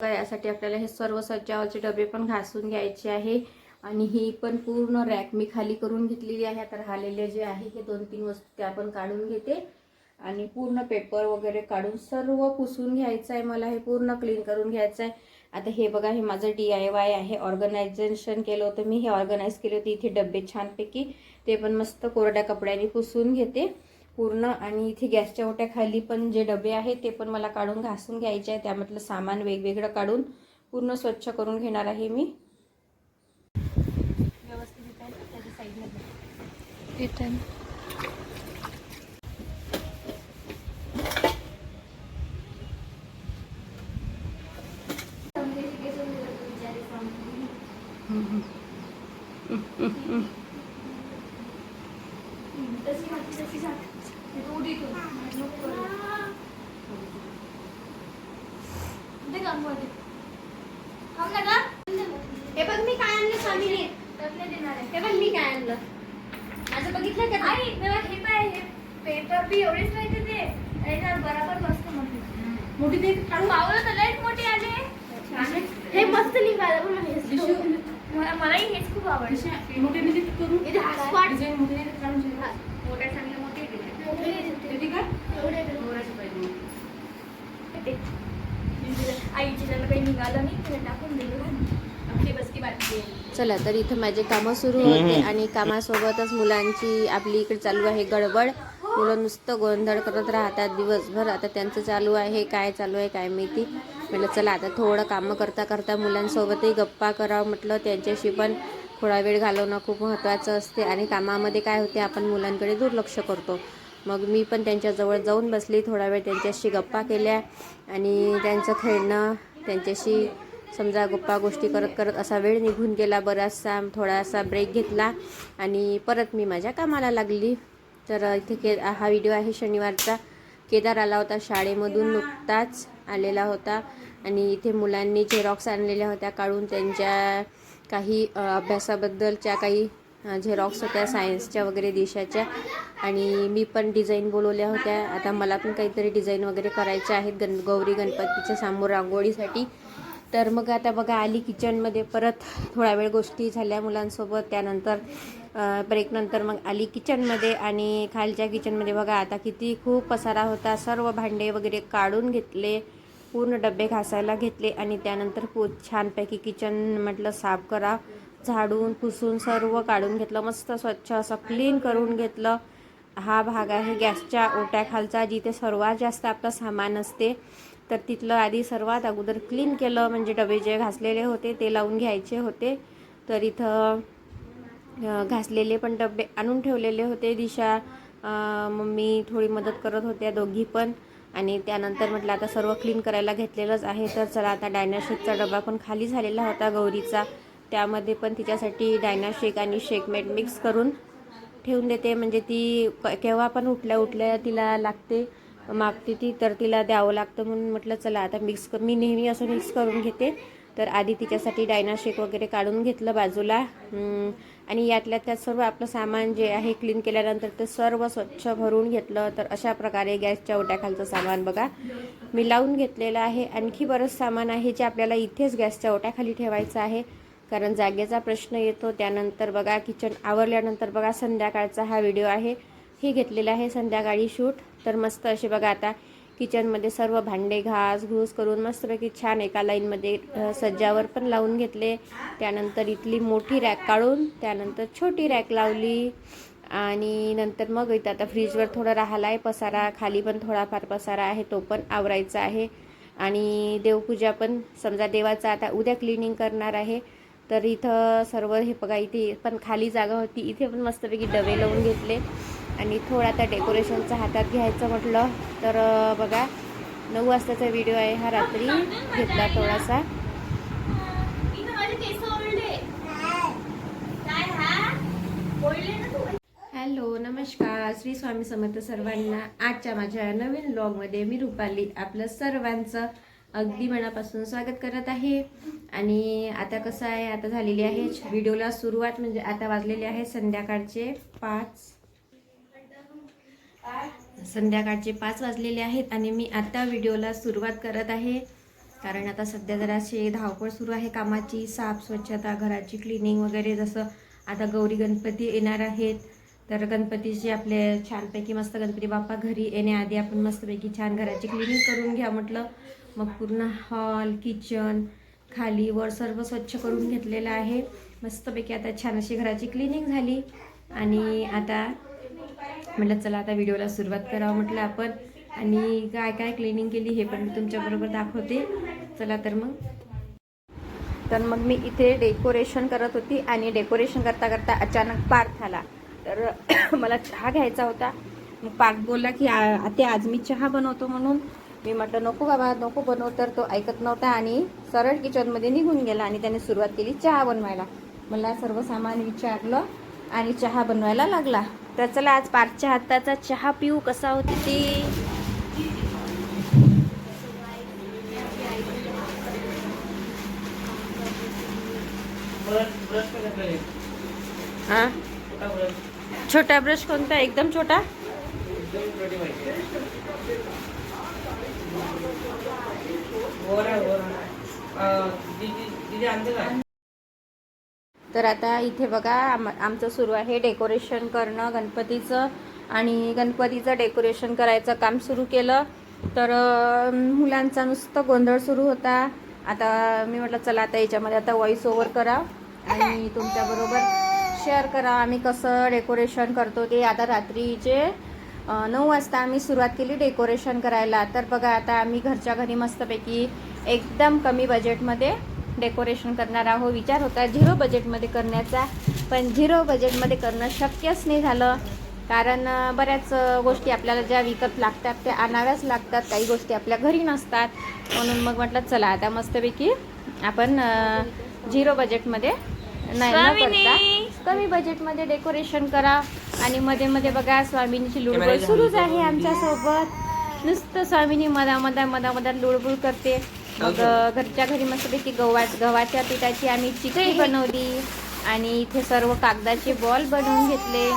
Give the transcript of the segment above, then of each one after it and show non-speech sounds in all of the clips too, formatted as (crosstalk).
बघा, यासाठी आपल्याला हे सर्व सज्जावरचे डबे पण घासून घ्यायचे आहे. आणि ही पण पूर्ण रॅक मी खाली करून घेतलेली आहे. आता राहिलेले जे आहे हे दोन तीन वस्तू त्या पण काढून घेते. आणि पूर्ण पेपर वगैरे काढून सर्व पुसून घ्यायचं आहे. मला हे पूर्ण क्लीन करून घ्यायचं आहे. आता हे बघा हे माझं डी आय वाय आहे. ऑर्गनायझेशन केलं होतं मी. हे ऑर्गनाईज केले होते. इथे डबे छानपैकी. ते पण मस्त कोरड्या कपड्याने पुसून घेते. पूर्ण आणि इथे गॅसच्या ओट्याखाली पण जे डबे आहेत ते पण मला काढून घासून घ्यायचे आहे त्यामधलं सामान वेगवेगळं काढून पूर्ण स्वच्छ करून घेणार आहे मी. व्यवस्थित ना, त्याच्या साईडला इथे हे बघ मी काय आणलं स्वामीने. हे बघ मी काय आणलं. माझं बघितलं का आई हे पाय हे पेपर बी एवढेच राहते ते. बराबर मस्त मोठी मोठी ते पावलं तर लयच मोठे आले. हे मस्त निघालं पण मला मलाही हेच खूप आवडते. मोठे म्हणजे करून. डिझाईन मोठे. मोठ्या चांगले मोठे येते का? आईची त्याला काही निघालं नाही तिला टाकून दिलं आपली बसकी बाकी चला तर इथं माझे कामं सुरू होते आणि कामासोबतच मुलांची आपली इकडे चालू आहे गडबड. मुलं नुसतं गोंधळ करत राहतात दिवसभर. आता त्यांचं चालू आहे काय चालू आहे काय माहिती. म्हटलं चला आता थोडं कामं करता करता मुलांसोबतही गप्पा करावं म्हटलं. त्यांच्याशी पण थोडा वेळ घालवणं खूप महत्त्वाचं असते आणि कामामध्ये काय होते आपण मुलांकडे दुर्लक्ष करतो. मग मी पण त्यांच्याजवळ जाऊन बसली थोडा वेळ त्यांच्याशी गप्पा केल्या आणि त्यांचं खेळणं त्यांच्याशी समजा गप्पा गोष्टी करत करत असा वेळ निघून गेला बराचसा थोडासा ब्रेक घेतला आणि परत मी माझ्या कामाला लागली. तर इथे के हा व्हिडिओ आहे शनिवारचा. केदार आला होता शाळेमधून नुकताच आलेला होता आणि इथे मुलांनी झेरॉक्स आणलेल्या होत्या काढून त्यांच्या काही अभ्यासाबद्दलच्या काही झेरॉक्स होत्या सायन्सच्या वगैरे देशाच्या. आणि मी पण डिझाईन बोलवल्या होत्या. आता मला पण काहीतरी डिझाईन वगैरे करायच्या आहेत गण गौरी गणपतीच्या समोर रांगोळीसाठी. तर मग आता बघा आली किचनमध्ये परत थोडा वेळ गोष्टी झाल्या मुलांसोबत. त्यानंतर ब्रेकनंतर मग आली किचनमध्ये आणि खालच्या किचनमध्ये बघा आता किती खूप पसारा होता. सर्व भांडे वगैरे काढून घेतले. पूर्ण डबे घासायला घेतले आणि त्यानंतर पू छानपैकी किचन म्हटलं साफ करा झाडून पुसून सर्व काढून घेतलं मस्त स्वच्छ असं क्लीन करून घेतलं. हा भाग आहे गॅसच्या ओट्याखालचा जिथे सर्वात जास्त आपलं सामान असते. तर तिथलं आधी सर्वात अगोदर क्लीन केलं म्हणजे डबे जे घासलेले होते ते लावून घ्यायचे होते. तर इथं घासलेले पण डबे आणून ठेवलेले होते. दिशा मम्मी थोडी मदत करत होत्या दोघी पण. आणि त्यानंतर म्हटलं आता सर्व क्लीन करायला घेतलेलंच आहे. तर चला आता डायनाशेकचा डबा पण खाली झालेला होता गौरीचा. त्यामध्ये पण तिच्यासाठी डायनाशेक आणि शेकमेट मिक्स करून ठेवून देते. म्हणजे ती क- केव्हा पण उठल्या उठल्या तिला लागते मागते ती तर तिला द्यावं लागतं म्हणून म्हटलं चला आता मिक्स कर. मी नेहमी असं मिक्स करून घेते. तर आधी तिच्यासाठी डायनाशेक वगैरे काढून घेतलं बाजूला. आणि यातल्या त्यात सर्व आपलं सामान जे आहे क्लीन केल्यानंतर ते सर्व स्वच्छ भरून घेतलं. तर अशा प्रकारे गॅसच्या ओट्याखालचं सामान बघा. मी लावून घेतलेलं आहे. आणखी बरंच सामान आहे जे आपल्याला इथेच गॅसच्या ओट्याखाली ठेवायचं आहे. कारण जागेचा प्रश्न येतो. त्यानंतर बघा किचन आवरल्यानंतर बघा संध्याकाळचा हा व्हिडिओ आहे. हे घेतलेलं आहे संध्याकाळी शूट. तर मस्त असे बघा आता किचनमध्ये सर्व भांडे घास घूस करून मस्तपैकी छान एका लाईनमध्ये सज्जावर पण लावून घेतले. त्यानंतर इथली मोठी रॅक काढून त्यानंतर छोटी रॅक लावली. आणि नंतर मग इथं आता फ्रीजवर थोडं राहिला आहे पसारा खाली पण थोडाफार पसारा आहे तो पण आवरायचा आहे. आणि देवपूजा पण समजा देवाचा आता उद्या क्लिनिंग करणार आहे तर इथं सर्व हे बघा इथे पण खाली जागा होती इथे पण मस्तपैकी डबे लावून घेतले. आणि थोडा आता डेकोरेशनचा हातात घ्यायचं म्हटलं तर बघा नऊ वाजताचा व्हिडिओ आहे हा रात्री. घेतला थोडासा. हॅलो नमस्कार. श्री स्वामी समर्थ सर्वांना आजच्या माझ्या नवीन ब्लॉगमध्ये मी रुपाली आपलं सर्वांचं अगदी मनापासून स्वागत करत आहे. आणि आता कसं आहे आता झालेली आहे. व्हिडिओला सुरुवात म्हणजे आता वाजलेले आहे संध्याकाळचे पाच. संध्याकाळचे पाच वाजलेले आहेत आणि मी आता व्हिडिओला सुरुवात करत आहे. कारण आता सध्या जराशी धावपळ सुरू आहे कामाची साफ स्वच्छता घराची क्लिनिंग वगैरे जसं आता गौरी गणपती येणार आहेत. तर गणपतीची आपले छानपैकी मस्त गणपती बाप्पा घरी येण्याआधी आपण मस्तपैकी छान घराची क्लिनिंग करून घ्या म्हटलं. मग पूर्ण हॉल किचन खाली वर सर्व स्वच्छ करून घेतलेलं आहे. मस्तपैकी आता छान अशी घराची क्लिनिंग झाली. आणि आता म्हटलं चला आता व्हिडिओला सुरुवात करावं म्हटलं आपण. आणि काय काय क्लिनिंग केली हे पण मी तुमच्याबरोबर दाखवते. चला तर मग. तर मग मी इथे डेकोरेशन करत होती आणि डेकोरेशन करता करता अचानक पार्थ आला तर (coughs) मला चहा घ्यायचा होता. मग पार्थ बोलला की आते आज मी चहा बनवतो म्हणून. मी म्हटलं नको बाबा नको बनव. तर तो ऐकत नव्हता आणि सरळ किचनमध्ये निघून गेला आणि त्याने सुरुवात केली चहा बनवायला. मला सर्व सामान विचारलं आणि चहा बनवायला लागला. तर चला आज पार्थच्या हाताचा चहा पिऊ. कसा होती ते? हा? छोटा ब्रश कोणता? एकदम छोटा? तर आता इथे बघा आम आमचं सुरू आहे डेकोरेशन करणं गणपतीचं. आणि गणपतीचं डेकोरेशन करायचं काम सुरू केलं. तर मुलांचा नुसतं गोंधळ सुरू होता. आता मी म्हटलं चला आता याच्यामध्ये आता व्हॉइस ओव्हर करा. आणि तुमच्याबरोबर शेअर करा आम्ही कसं डेकोरेशन करतो ते. आता रात्रीचे नऊ वाजता आम्ही सुरुवात केली डेकोरेशन करायला. तर बघा आता आम्ही घरच्या घरी मस्तपैकी एकदम कमी बजेटमध्ये डेकोरेशन करणार आहोत. विचार होता झिरो बजेटमध्ये करण्याचा पण झिरो बजेटमध्ये करणं शक्यच नाही झालं. कारण बऱ्याच गोष्टी आपल्याला ज्या विकत लागतात त्या आणाव्याच लागतात काही गोष्टी आपल्या घरी नसतात. म्हणून मग म्हटलं चला आता मस्तपैकी आपण झिरो बजेटमध्ये नाही न करता कमी बजेटमध्ये डेकोरेशन करा. आणि मध्ये मध्ये बघा स्वामींची लुडबुड सुरूच आहे आमच्यासोबत नुसतं स्वामीनी मधा मधा मधा मधा लुडबुड करते. मग घरच्या घरी मस्तपैकी गव्हा गव्हाच्या पिठाची आम्ही चिकई बनवली आणि इथे सर्व कागदाचे बॉल बनवून घेतले.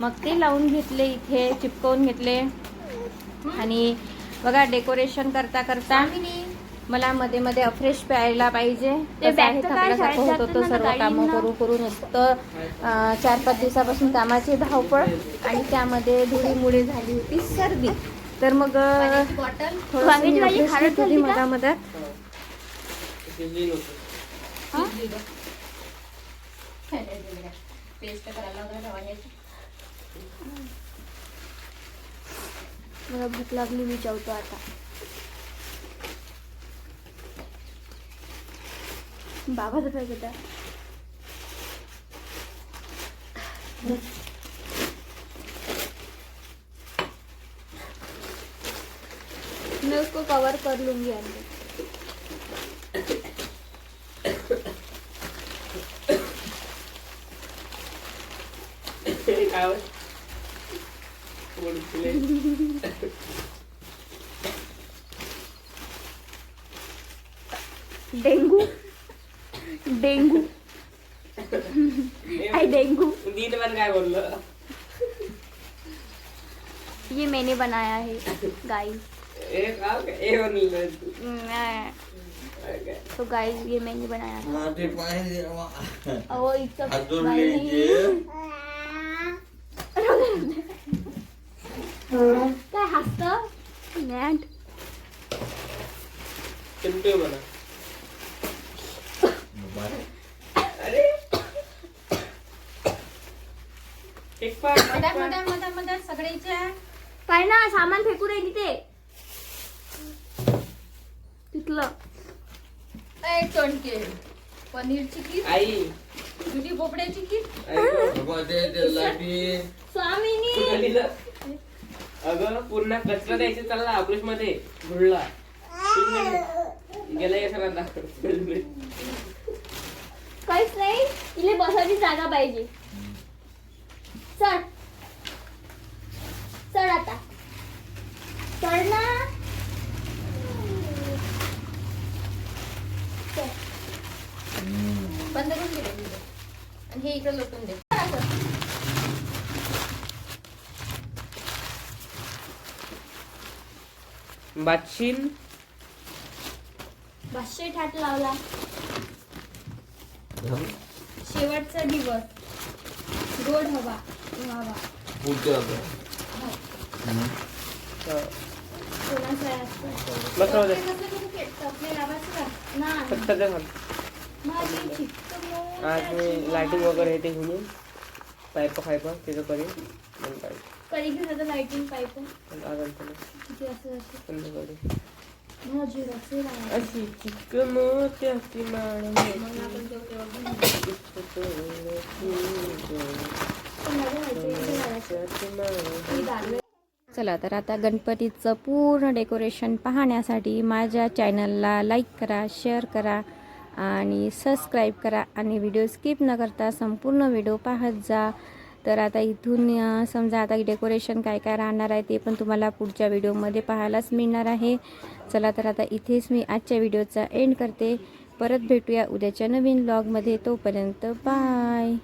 मग ते लावून घेतले इथे चिपकवून घेतले. आणि बघा डेकोरेशन करता करता मला मध्ये मध्ये अफ्रेश प्यायला पाहिजे. थकल्यासारखं होत सर्व? कामं करू करू नुसतं अं, चार पाच दिवसापासून कामाची धावपळ. आणि त्यामध्ये धुळीमुळे झाली होती सर्दी. तर मग अं, थोडंसं वांग्याची मी भाजी refresh खारट घेत होती झाली का? मधामधात मला भूक लागली मी जेवतो आता. बाबाचा काय मैं उसको कवर कर लूँगी अंदर। डेंगू। डेंगू। (laughs) आई डेंगू। ये मैंने बनाया है गाइस तो गाइस ये मैंने बनाया। था हा, ते पाणी दे, वा. और इतना घ्यायचे. काय हसत? मॅट। चिमटे म्हणा अरे। एक पाय मधात मधात मधात मधात सगळ्याच्या काय ना सामान फेकू राहिली ते तिथलं टोणके. पनीरची खीर आई. दुधी भोपड्याची स्वामीनी? अगं पूर्ण कचरा द्यायचं चालला मध्ये धुळला. गेला या सरांना काहीच नाही इले बसायची जागा पाहिजे. चढ चढ आता. चढ ना चढ. बंद करून दे. आणि हे इकडे लोटून दे बादशीन पाचशे ठाट लावला शेवटचा दिवस गोड हवा व्हावा. कोणाचा आहे असं? के- का? नाही. फक्त ते घाल. आज मी लायटिंग वगैरे हे ते घेऊन पाईप खायपा त्याचं करी मग काय. कधी घेऊन पाईप संध्याकाळी. अशी चिक मोत्याची माळ मग आपण तेव्हा- तेव्हा घेऊन पण माझं माहिती आहे, इथे लावायचं. गाडवे. चला तर आता गणपतीचं पूर्ण डेकोरेशन पाहण्यासाठी माझ्या चॅनलला लाईक करा शेअर करा. आणि सबस्क्राईब करा आणि व्हिडिओ स्किप न करता संपूर्ण व्हिडिओ पाहत जा. तर आता इथून समजा आता डेकोरेशन काय काय राहणार आहे ते पण तुम्हाला पुढच्या व्हिडिओमध्ये पाहायलाच मिळणार आहे. चला तर आता इथेच मी आजच्या व्हिडिओचा एंड करते. परत भेटूया उद्याच्या नवीन ब्लॉगमध्ये तोपर्यंत बाय